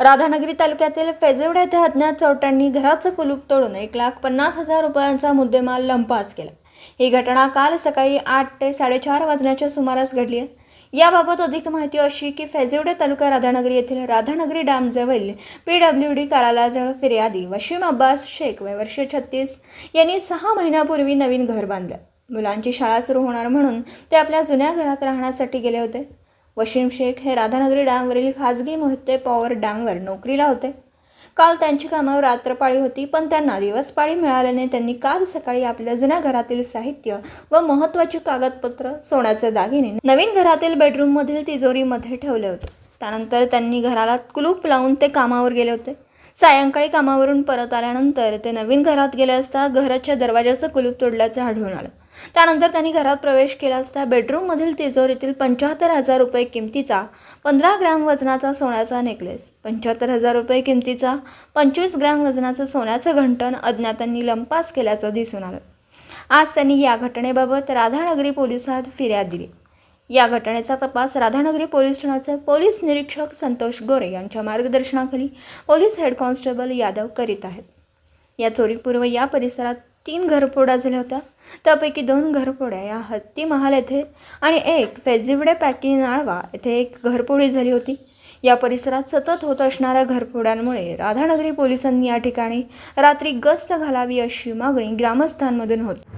राधानगरी तालुक्यातील फेजेवडे येथे अज्ञात चोरट्यांनी घराचं कुलूप तोडून एक लाख पन्नास हजार रुपयांचा मुद्देमाल लंपास केला. ही घटना काल सकाळी आठ ते साडेचार वाजण्याच्या सुमारास घडली आहे. याबाबत अधिक माहिती अशी की फेजेवडे तालुका राधानगरी येथील राधानगरी डॅमजवळील पी डब्ल्यू डी कार्यालयाजवळ फिर्यादी वशीम अब्बास शेख वय वर्ष छत्तीस यांनी सहा महिन्यापूर्वी नवीन घर बांधलं. मुलांची शाळा सुरू होणार म्हणून ते आपल्या जुन्या घरात राहण्यासाठी गेले होते. वशीम शेख हे राधानगरी डॅमवरील खाजगी मोहिते पॉवर डॅमवर नोकरीला होते. काल त्यांची कामावर रात्रपाळी होती पण त्यांना दिवसपाळी मिळाल्याने त्यांनी काल सकाळी आपल्या जुन्या घरातील साहित्य व महत्त्वाची कागदपत्र सोन्याचे दागिने नवीन घरातील बेडरूममधील तिजोरीमध्ये ठेवले होते. त्यानंतर त्यांनी घराला कुलूप लावून ते कामावर गेले होते. सायंकाळी कामावरून परत आल्यानंतर ते नवीन घरात गेले असता घराच्या दरवाजाचं कुलूप तोडल्याचं आढळून आलं. त्यानंतर त्यांनी घरात प्रवेश केला असता बेडरूममधील तिजोरीतील पंच्याहत्तर हजार रुपये किमतीचा पंधरा ग्रॅम वजनाचा सोन्याचा नेकलेस पंच्याहत्तर हजार रुपये किमतीचा पंचवीस ग्रॅम वजनाचं सोन्याचं घंटण अज्ञातांनी लंपास केल्याचं दिसून आलं. आज त्यांनी या घटनेबाबत राधानगरी पोलिसात फिर्याद दिली. या घटनेचा तपास राधानगरी पोलीस ठाण्याचे पोलीस निरीक्षक संतोष गोरे यांच्या मार्गदर्शनाखाली पोलीस हेड कॉन्स्टेबल यादव करीत आहेत. या चोरीपूर्व या परिसरात तीन घरफोड्या झाल्या होत्या. त्यापैकी दोन घरफोड्या या हत्ती महाल येथे आणि एक फेजिवडे पॅकी नाळवा येथे एक घरफोडी झाली होती. या परिसरात सतत होत असणाऱ्या घरफोड्यांमुळे राधानगरी पोलिसांनी या ठिकाणी रात्री गस्त घालावी अशी मागणी ग्रामस्थांमधून होती.